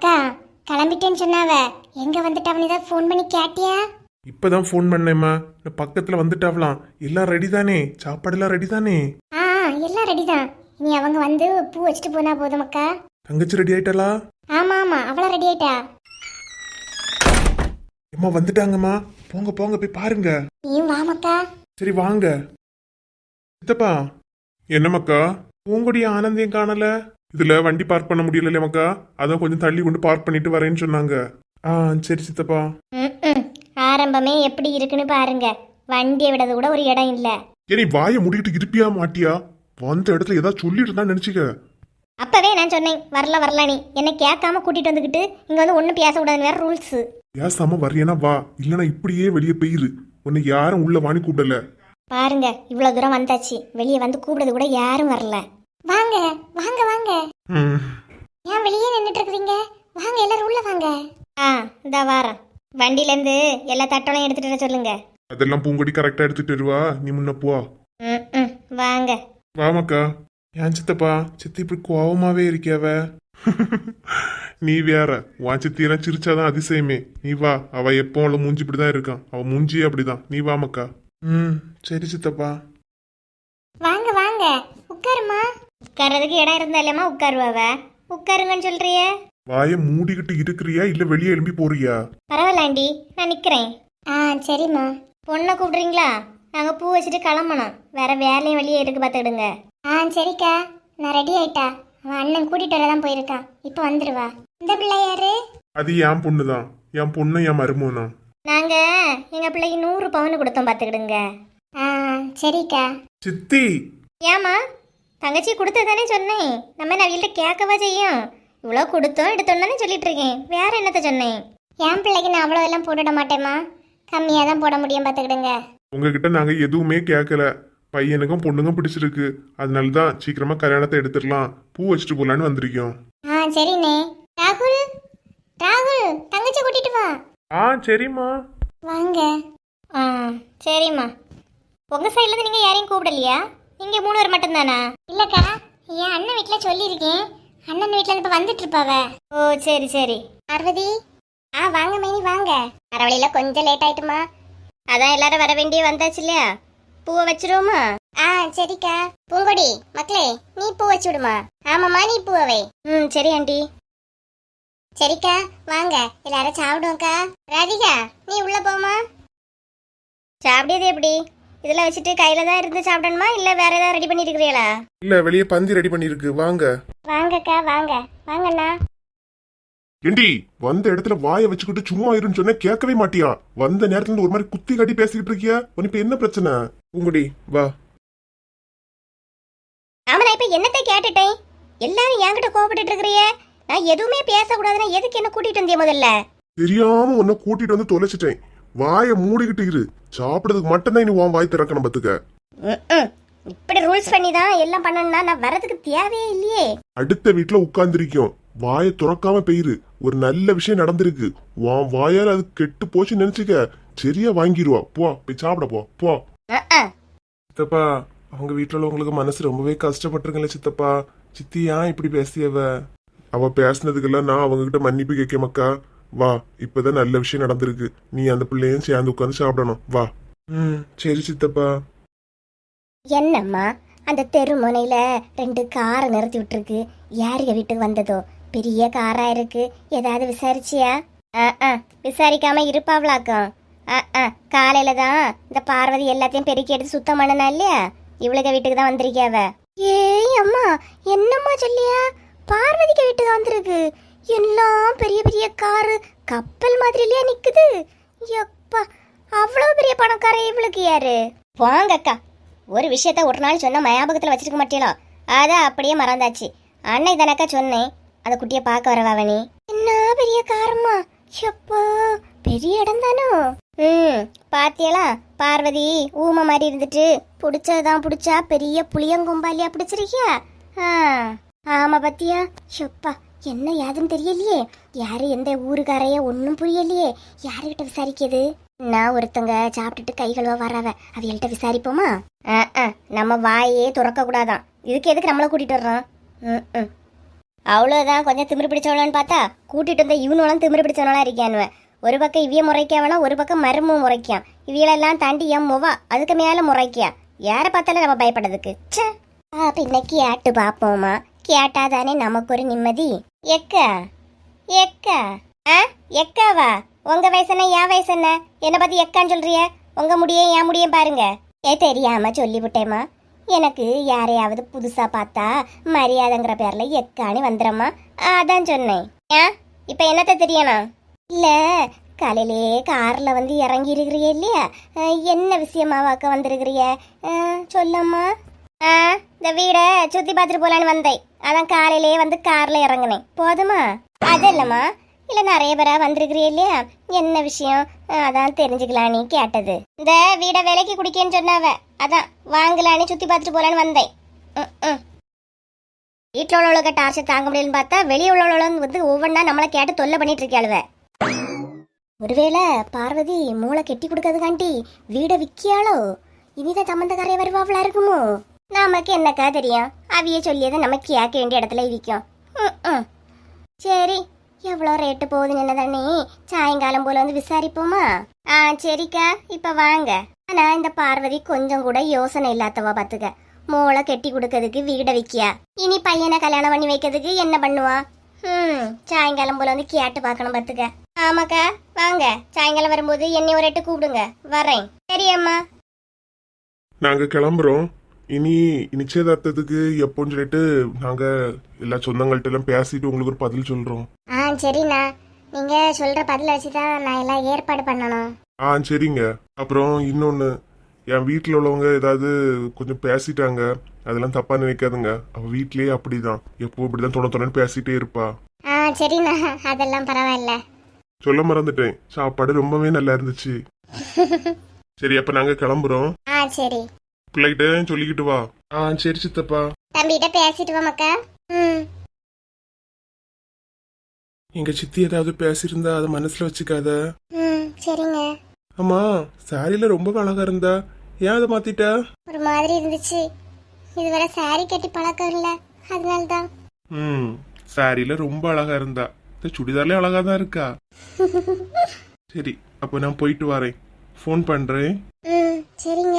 அக்கா கிளம்பிட்டேன்னு சொன்னாவ. எங்க வந்துட்டாவன்னு ஏதாவது ஃபோன் பண்ணி கேட்டியா? இப்பதான் ஃபோன் பண்ணேம்மா. இந்த பக்கத்துல வந்துட்டாவலாம் எல்லாம் ரெடி தானே சாப்பாடுலாம் ரெடி தானே ஆ எல்லாம் ரெடி தான் இனி அவங்க வந்து பூ வச்சுட்டு போனா போதும் அக்கா. தங்கச்சி ரெடி ஆயிட்டாளா? ஆமா ஆமா அவள ரெடி ஆயிட்டா. அம்மா வந்துட்டாங்கம்மா. போங்க போங்க போய் பாருங்க. நீயும் வாமக்கா சரி வாங்க. சித்தப்பா. என்னம்மாக்கா பூங்கொடி ஆனந்தியம் காணல? இதுல வண்டி பார்க் பண்ண முடியல மக்கா அதான் கொஞ்சம் தள்ளி கொண்டு பார்க் பண்ணிட்டு வரேன்னு சொன்னாங்க. ஆ சரி சித்தப்பா. ஆரம்பமே எப்படி இருக்குன்னு பாருங்க. வண்டியை விடது கூட ஒரு இடம் இல்ல. ஏன் வாயை முடிக்கிட்டு இருப்பியா மாட்டியா? வந்த இடத்துல ஏதாவது சொல்லிட்டு இருந்தா நினைச்சுக்க. அப்பவே நான் சொன்னேன் வரல வரல நீ. என்ன கேட்காம கூட்டிட்டு வந்துக்கிட்டு இங்க வந்து ஒன்றும் பேசக்கூடாதுன்னு வேற ரூல்ஸ் பேசாம வர்றியனா வா. இல்லனா இப்படியே வெளியே போயிரு. உன்னை யாரும் உள்ள வாணி கூப்பிடல. பாருங்க இவ்வளவு தூரம் வந்தாச்சு. வெளியே வந்து கூப்பிடுறது கூட யாரும் வரல. வாங்க வாங்க வாங்க. ஏன் வெளியே நின்றுட்டு இருக்கிறீங்க வாங்க எல்லாரும் உள்ள வாங்க. ஆ இந்த வாரம் வண்டியில இருந்து எல்லா தட்டோலையும் எடுத்துட்டு வர சொல்லுங்க. அதெல்லாம் பூங்கொடி கரெக்டா எடுத்துட்டு வருவா. நீ முன்ன போ. ம் ம் வாங்க. வாமாக்கா. ஏன் சித்தப்பா சித்தி இப்படி கோவமாவே இருக்கியாவ நீ வேற. உன் சித்தியெல்லாம் சிரிச்சாதான் அதிசயமே. நீ வா. அவ எப்போ அவள மூஞ்சி இப்படிதான் இருக்கான். அவ மூஞ்சியே அப்படிதான். நீ வாமக்கா. ம் சரி சித்தப்பா. வாங்க வாங்க. உட்கார்றதுக்கு இடம் இருந்தாலேமா உட்காருவாவ? உட்காருங்கன்னு சொல்றியே. வாயை மூடிக்கிட்டு இருக்கிறியா இல்ல வெளியே எழும்பி போறியா? பரவாயில்ல ஆண்டி நான் நிக்கிறேன். ஆ சரிம்மா. பொண்ணை கூப்பிடுறீங்களா? நாங்க பூ வச்சுட்டு கிளம்பணும். வேற வேலையும் வெளியே இருக்கு பார்த்துடுங்க ஆ சரிக்கா. நான் ரெடி ஆயிட்டா. அவன் அண்ணன் கூட்டிட்டு வர தான் போயிருக்கான். இப்போ வந்துடுவா இந்த பிள்ளை யாரு? அது என் பொண்ணுதான். என் பொண்ணு என் மருமோனா நாங்க எங்க பிள்ளைக்கு நூறு பவுன் கொடுத்தோம் பார்த்துக்கிடுங்க. ஆ சரிக்கா. சித்தி! ஏமா தங்கச்சி கொடுத்ததானே சொன்னேன். நம்ம நவியில்ட்ட கேட்கவா செய்யும். இவ்வளோ கொடுத்தோம் எடுத்தோம் தானே சொல்லிட்டு இருக்கேன் வேற என்னத்த சொன்னேன்? என் பிள்ளைக்கு நான் அவ்வளோ எல்லாம் போட்டுட மாட்டேம்மா. கம்மியாக தான் போட முடியும் பார்த்துக்கிடுங்க. உங்ககிட்ட நாங்க எதுவுமே கேட்கல. பையனுக்கும் பொண்ணுக்கும் பிடிச்சிருக்கு. அதனால தான் சீக்கிரமா கல்யாணத்தை எடுத்துடலாம். பூ வச்சுட்டு போலான்னு வந்திருக்கோம். ஆ சரிண்ணே. ராகுல் ராகுல் தங்கச்சி கூட்டிட்டு வா. ஆ சரிம்மா. வாங்க. ஆ சரிம்மா. உங்க சைடுல இருந்து நீங்க யாரையும் கூப்பிடலையா? நீங்க மூணு பேர் மட்டும்தானா? இல்லக்கா என் அண்ணன் வீட்ல சொல்லியிருக்கேன். அண்ணன் இருந்து இப்ப வந்துட்டு இருப்பாவ ஓ சரி சரி. பார்வதி ஆ வாங்க மைனி வாங்க. வர வழியில கொஞ்சம் லேட் ஆயிட்டுமா? அதான் எல்லாரும் வர வேண்டிய வந்தாச்சு இல்லையா? பூவை வச்சிருவோமா? ஆ சரிக்கா. பூங்கொடி மக்களே நீ பூ வச்சு விடுமா? ஆமாம்மா நீ பூவை. ம் சரி ஆண்டி. சரிக்கா வாங்க. எல்லாரும் சாப்பிடுவோம்க்கா. ராதிகா நீ உள்ள போமா சாப்பிடியது எப்படி? இதெல்லாம் வச்சுட்டு கையில தான் இருந்து சாப்பிடணுமா? இல்ல வேற ஏதாவது ரெடி பண்ணிட்டு இருக்கிறீங்களா இல்ல வெளியே பந்தி ரெடி பண்ணிருக்கு வாங்க. வாங்கக்கா வாங்க. வாங்கண்ணா. ஏண்டி வந்த இடத்துல வாயை வச்சுக்கிட்டு சும்மா இருன்னு சொன்னா கேட்கவே மாட்டியா? வந்த நேரத்துல இருந்து ஒரு மாதிரி குத்தி காட்டி பேசிக்கிட்டு இருக்கியா? உனக்கு இப்ப என்ன பிரச்சனை? உங்கடி வா. ஆமா நான் இப்ப என்னத்தை கேட்டுட்டேன்? எல்லாரும் என்கிட்ட கோபப்பட்டு இருக்கிறிய. நான் எதுவுமே பேசக்கூடாதுன்னா எதுக்கு என்ன கூட்டிட்டு வந்திய முதல்ல? தெரியாம உன்னை கூட்டிட்டு வந்து தொலைச்சிட்டேன். வாயை மூடிக்கிட்டு இரு. சாப்பிடுறதுக்கு மட்டும்தான் நீ உன் வாய் திறக்கணும் பத்துக்க. இப்படி ரூல்ஸ் பண்ணி தான் எல்லாம் பண்ணணும்னா நான் வரதுக்கு தேவையே இல்லையே. அடுத்த வீட்டுல உட்கார்ந்திருக்கோம் வாயை துறக்காம போயிரு. ஒரு நல்ல விஷயம் நடந்திருக்கு. உன் வாயால அது கெட்டு போச்சு நினைச்சுக்க. சரியா வாங்கிடுவா போ போய் சாப்பிட போ. போ. சித்தப்பா அவங்க வீட்டுல உள்ளவங்களுக்கு மனசு ரொம்பவே கஷ்டப்பட்டிருக்கல சித்தப்பா. சித்தி ஏன் இப்படி பேசியவ? அவ பேசுனதுக்கெல்லாம் நான் அவங்க கிட்ட மன்னிப்பு கேட்க மக்கா. வா இப்பதான் நல்ல விஷயம் நடந்திருக்கு. நீ அந்த பிள்ளையும் சேர்ந்து உட்காந்து சாப்பிடணும். வா. ம் சரி சித்தப்பா. என்னம்மா அந்த தெரு முனையில ரெண்டு காரை நிறுத்தி விட்டுருக்கு. யாருக வீட்டுக்கு வந்ததோ? பெரிய காரா இருக்கு. ஏதாவது விசாரிச்சியா? ஆ அஹ், விசாரிக்காம இருப்பாவளாக்கம். ஆ அஹ், காலையில தான் இந்த பார்வதி எல்லாத்தையும் பெருக்கி எடுத்து சுத்தம் பண்ணனா இல்லையா? இவளுக வீட்டுக்கு தான் வந்திருக்கியாவ ஏய் அம்மா என்னம்மா சொல்லியா? பார்வதிக்கு வீட்டுக்கு வந்திருக்கு. எல்லாம் பெரிய பெரிய காரு கப்பல் மாதிரி நிக்குது. எப்பா அவ்வளவு பெரிய பணக்கார இவளுக்கு யாரு? போங்கக்கா ஒரு விஷயத்த ஒரு நாள் சொன்ன ஞாபகத்தில் வச்சிருக்க மாட்டேனோ அதான் அப்படியே மறந்தாச்சு. அன்னை தானக்கா சொன்னேன். அந்த குட்டியை பார்க்க வரவாவனி என்ன பெரிய காரமா எப்போ பெரிய இடம் தானோ? ம் பாத்தியலா? பார்வதி ஊமை மாதிரி இருந்துட்டு பிடிச்சதான் பிடிச்சா பெரிய புளியங்கொம்பாலியா பிடிச்சிருக்கியா? ஆ ஆமா பத்தியா? எப்பா என்ன யாதுன்னு தெரியலையே. யாரு எந்த ஊருக்காரைய ஒன்றும் புரியலையே. யாருகிட்ட விசாரிக்கிறது? நான் ஒருத்தங்க சாப்பிட்டுட்டு கை கழுவ வராவ அவியல்கிட்ட விசாரிப்போமா? ஆ நம்ம வாயே துறக்க கூடாதான். இதுக்கு எதுக்கு நம்மளை கூட்டிட்டு வர்றோம்? ம், ம். அவ்வளோதான் கொஞ்சம் திமிரு பிடிச்சவளான்னு பார்த்தா கூட்டிட்டு வந்த இவனும் திமிரு பிடிச்சவனாலாம் இருக்கானுவன் ஒரு பக்கம் இவிய முறைக்காவனா ஒரு பக்கம் மருமும் முறைக்கான் இவியலெல்லாம் தாண்டி என் முவா அதுக்கு மேலே முறைக்கியா யாரை பார்த்தாலும் நம்ம பயப்படுறதுக்கு. ச்சே. அப்போ இன்னைக்கு கேட்டு பார்ப்போமா? கேட்டாதானே நமக்கு ஒரு நிம்மதி. எக்கா? எக்கா? ஆ? எக்காவா? உங்க வயசு என்ன என் வயசு என்ன? என்னை பத்தி எக்கான்னு சொல்றிய? உங்க முடியும் என் முடியும் பாருங்க. ஏ தெரியாம சொல்லிவிட்டேம்மா. எனக்கு யாரையாவது புதுசா பார்த்தா மரியாதைங்கிற பேர்ல எக்கான்னு வந்துடுறம்மா அதான் சொன்னேன். ஏன்? இப்போ என்னத்த தெரியணும்? இல்லை காலையிலே காரில் வந்து இறங்கி இருக்கிறிய இல்லையா என்ன விஷயமாவாக்க வந்திருக்கிறிய? சொல்லம்மா. ஆ இந்த வீடை சுத்தி பார்த்துட்டு போலான்னு வந்தேன். அதான் காலையிலே வந்து கார்ல இறங்குனேன். போதுமா? அது இல்லம்மா. இல்ல நிறைய பேரா வந்திருக்கிறீ இல்லையா? என்ன விஷயம்? அதான் தெரிஞ்சுக்கலான்னு கேட்டது. இந்த வீடை விலைக்கு குடிக்கேன்னு சொன்னாவ. அதான் வாங்கலான்னு சுத்தி பார்த்துட்டு போலான்னு வந்தேன். ம், ம். வீட்டில் உள்ளவளுக்கு டார்ச்சர் தாங்க முடியலன்னு பார்த்தா வெளியே உள்ளவளும் வந்து ஒவ்வொன்றா நம்மளை கேட்டு தொல்லை பண்ணிட்டு இருக்காளுவ ஒருவேளை பார்வதி மூளை கெட்டி கொடுக்கறதுக்காண்டி வீடை விற்கியாளோ இனிதான் சம்மந்தக்காரே வருவாவளா இருக்குமோ? நமக்கு என்னக்கா தெரியும்? அவிய சொல்லியது நம்ம கேட்க வேண்டிய இடத்துல இருக்கும் ம், சரி எவ்வளோ ரேட்டு போகுதுன்னு என்ன தானே? சாயங்காலம் போல வந்து விசாரிப்போமா? ஆ சரிக்கா இப்போ வாங்க. ஆனால் இந்த பார்வதி கொஞ்சம் கூட யோசனை இல்லாதவ பார்த்துக்க மூளை கெட்டி கொடுக்கறதுக்கு வீடை விற்கியா இனி பையனை கல்யாணம் பண்ணி வைக்கிறதுக்கு என்ன பண்ணுவா? ம் சாயங்காலம் போல வந்து கேட்டு பார்க்கணும் பார்த்துக்க ஆமாக்கா வாங்க. சாயங்காலம் வரும்போது என்னை ஒரு எட்டு கூப்பிடுங்க. வரேன். சரி அம்மா. நாங்க கிளம்புறோம். இனி நிச்சயதார்த்தத்துக்கு எப்போன்னு சொல்லிட்டு நாங்க எல்லா சொந்தங்கள்ட்ட எல்லாம் பேசிட்டு உங்களுக்கு ஒரு பதில் சொல்றோம். ஆ சரிண்ணா. நீங்க சொல்ற பதில வச்சு தான் நான் எல்லாம் ஏற்பாடு பண்ணணும். ஆ சரிங்க. அப்புறம் இன்னொன்னு என் வீட்டில் உள்ளவங்க ஏதாவது கொஞ்சம் பேசிட்டாங்க அதெல்லாம் தப்பா நினைக்காதுங்க. அவ வீட்லயே அப்படிதான். எப்போ இப்படிதான் தொட தொடன்னு பேசிட்டே இருப்பா. ஆ சரிண்ணா. அதெல்லாம் பரவாயில்ல. சொல்ல மறந்துட்டேன். சாப்பாடு ரொம்பவே நல்லா இருந்துச்சு. சரி அப்ப நாங்க கிளம்புறோம். ஆ சரி. பிள்ளைகிட்ட சொல்லிக்கிட்டு வா. ஆ சரி சித்தப்பா. தம்பிகிட்ட பேசிட்டு வா மக்கா. ம். எங்க சித்தி ஏதாவது பேசியிருந்தா அதை மனசுல வச்சுக்காத. ம் சரிங்க. ஆமா சாரியில ரொம்ப அழகா இருந்தா. ஏன் அதை மாத்திட்ட? ஒரு மாதிரி இருந்துச்சு. இதுவரை saree கட்டி பழக்கம் இல்ல. அதனால தான் ம் சாரியில ரொம்ப அழகா இருந்தா. இந்த சுடிதார்லயே அழகா தான் இருக்கா? சரி அப்போ நான் போயிட்டு வரேன். ஃபோன் பண்றேன். ம் சரிங்க.